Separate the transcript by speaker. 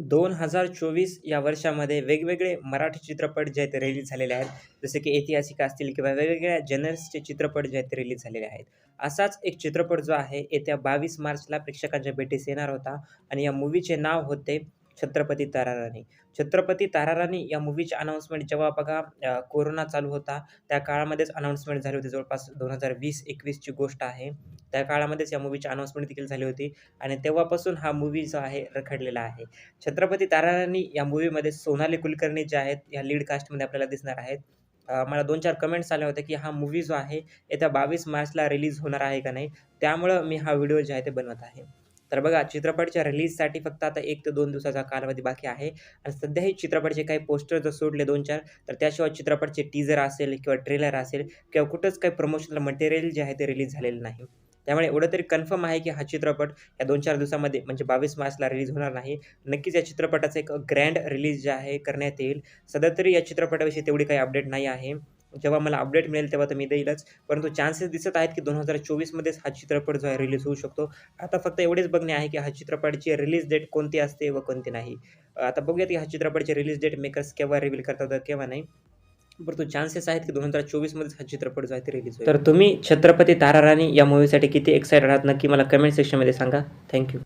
Speaker 1: दोन हजार चोवीस या वर्षामध्ये वेगवेगळे मराठी चित्रपट जे आहेत रिलीज झालेले आहेत. जसे की ऐतिहासिक असतील किंवा वेगवेगळ्या जनर्सचे चित्रपट जे आहेत रिलीज झालेले आहेत. असाच एक चित्रपट जो आहे येत्या बावीस मार्चला प्रेक्षकांच्या भेटीस येणार होता. आणि या मूवीचे नाव होते छत्रपती ताराराणी. छत्रपती ताराराणी या मूवीचे अनाऊन्समेंट जेव्हा बघा कोरोना चालू होता त्या काळामध्येच अनाऊन्समेंट झाली होती. जवळपास दोन हजार वीस एकवीसची गोष्ट आहे. त्या काळामध्येच या मूवीची अनाऊन्समेंट देखील झाली होती. आणि तेव्हापासून हा मूवी जो आहे रखडलेला आहे. छत्रपती ताराराणी या मूवीमध्ये सोनाली कुलकर्णी जे आहेत या लीड कास्टमध्ये आपल्याला दिसणार आहेत. मला दोन चार कमेंट्स आल्या होत्या की हा मूवी जो आहे येत्या बावीस मार्चला रिलीज होणार आहे का नाही? त्यामुळं मी हा व्हिडिओ जे आहे ते बनवत आहे. तर बघा चित्रपटच्या रिलीजसाठी फक्त आता एक ते दोन दिवसाचा कालावधी बाकी आहे. आणि सध्याही चित्रपटचे काही पोस्टर जर सोडले दोन चार तर त्याशिवाय चित्रपटचे टीजर असेल किंवा ट्रेलर असेल किंवा कुठंच काही प्रमोशनल मटेरियल जे आहे ते रिलीज झालेलं नाही. त्यामुळे एवढं तरी कन्फर्म आहे की हा चित्रपट या दोन चार दिवसामध्ये म्हणजे बावीस मार्चला रिलीज होणार नाही. नक्कीच या चित्रपटाचं एक ग्रँड रिलीज जे आहे करण्यात येईल. सध्या तरी या चित्रपटाविषयी तेवढी काही अपडेट नाही आहे. जेव्हा मला अपडेट मिळेल तेव्हा तर मी देईलच. परंतु चान्सेस दिसत आहेत की दोन हजार चोवीसमध्येच हा चित्रपट जो आहे रिलीज होऊ शकतो. आता फक्त एवढेच बघणे आहे की हा चित्रपटाची रिलीज डेट कोणती असते व कोणती नाही. आता बघूयात की हा चित्रपटाची रिलीज डेट मेकर्स केव्हा रिव्हील करतात केव्हा नाही. परंतु चान्सेस आहेत की दोन हजार चोवीसमध्येच हा चित्रपट जो आहे ते रिलीज होईल. तर तुम्ही छत्रपती ताराराणी या मूवीसाठी किती एक्साइटेड आहात? नक्की मला कमेंट सेक्शनमध्ये सांगा. थँक्यू